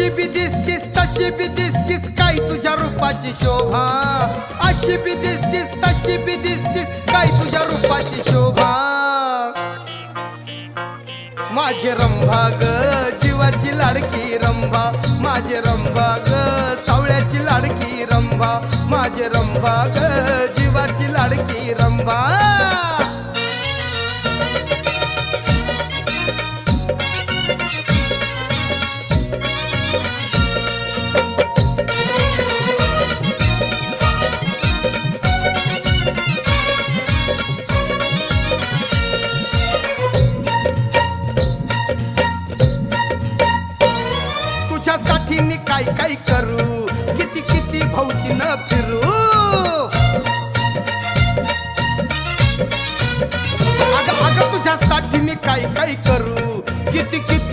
अशी बी दिसतीस तशी बी दिसतीस काय तुझ्या रूपाची शोभा? अशी बी दिसतीस तशी बी दिसतीस काय तुझ्या रूपाची शोभा? माझे रंभा ग जीवाची लाडकी रंभा. माझे रंभा ग सावळ्याची लाडकी रंभा. माझे रंभा ग जीवाची लाडकी रंभा. तुझ्यासाठी मी काय काय करू? किती किती भोवती न फिरू? अगं अगं तुझ्यासाठी मी काय काय करू? किती किती